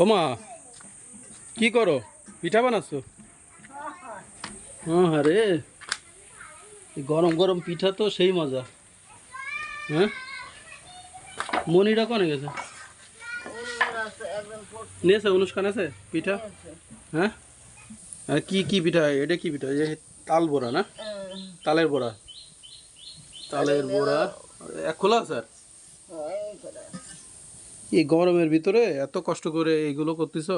ও মা, কি করো? পিঠা বানাচ্ছ? হ্যাঁ হ্যাঁ রে। গরম গরম পিঠা তো সেই মজা। হ্যাঁ? মনিরা কনে গেছে? নিয়েছে অনুষ্ঠান আছে পিঠা? হ্যাঁ? কি কি পিঠা? এটা কি পিঠা? এই তাল বড়া না? তালের বড়া। তালের বড়া। এক খোলা স্যার এই গরমের ভিতরে এত কষ্ট করে এইগুলো করতেছ?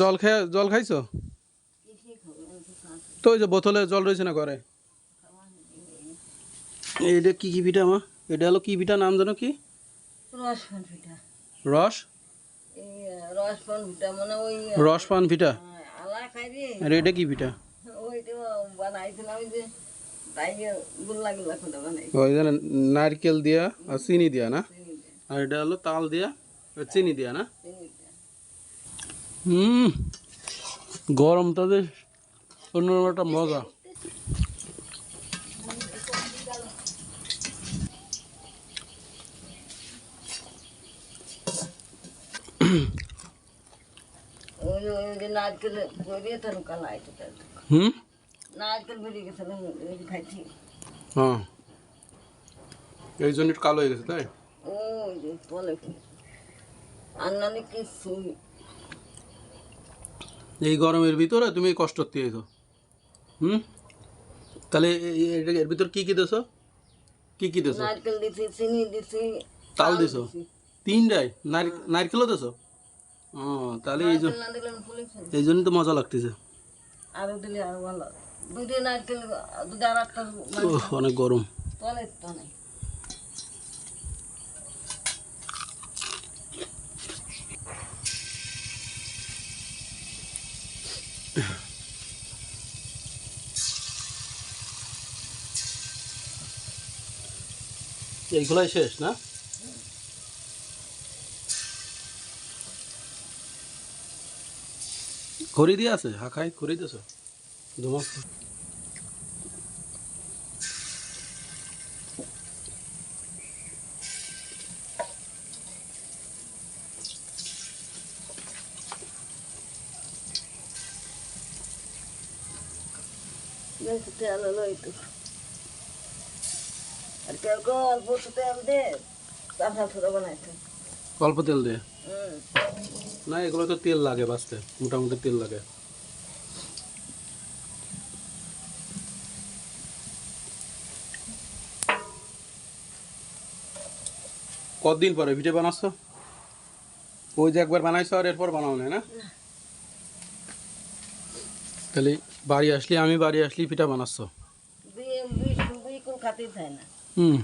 জল খেয়ে জল খাইছো? তো ওই যে বোতলে জল রয়েছে না ঘরে? এটা কি কি পিঠা মা? এটা হলো কি পিঠা নাম জানো কি? রস? মানে রস পান পিঠা। রে আর এটা কি পিঠা? ওই বানাইছিলাম যে ওই যে নারকেল দিয়া আর চিনি দিয়া না? আর এটা হলো তাল দিয়া আর চিনি দিয়া না? হুম গরম তাদের অন্য একটা মজা। যে হুম? নারকেল বেরিয়ে গেছিলাম খাইছি। হ্যাঁ। এই জন্য কালো হয়ে গেছে তাই? বলে আর এই গরমের ভিতরে তুমি কষ্ট দিয়েছ। হুম? তাহলে এর- ভিতর কি কি দেছো কি কি দেছো নারকেল দিছি চিনি দিছি তাল দিছো। তিনটাই? নারকেলও দেছো ও তাহলে এই জন্য এই জন্য তো মজা লাগতেছে। আরও দিলে আরও ভালো। দুইটা নারকেল আর একটা অনেক গরম। তলে তো নাই। এইগুলাই শেষ না? খড়ি দিয়ে আছে? হাঁকাই খড়ি দিয়েছ? তেল হলো একটু। আর কেউ কেউ অল্প তেল দে ছোটো অল্প তেল না এগুলো তো তেল লাগে বাঁচতে মোটামুটি তেল লাগে। কতদিন পরে? ভিটে বানাচ্ছ? ওই যে একবার বানাইছো আর এরপর বানাও না? তাহলে বাড়ি আসলি আমি বাড়ি আসলি পিঠা বানাচ্ছ? হুম।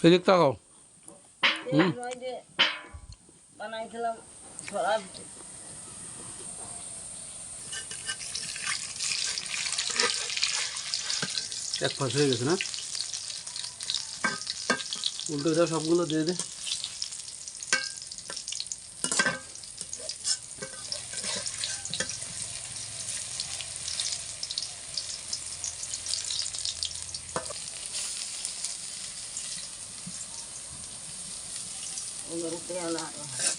সেদিক তাকাও। বানাইছিলাম এক পাশ হয়ে গেছে না? Vou pegar a দিয়ে dele. Vamos ver o que é lá.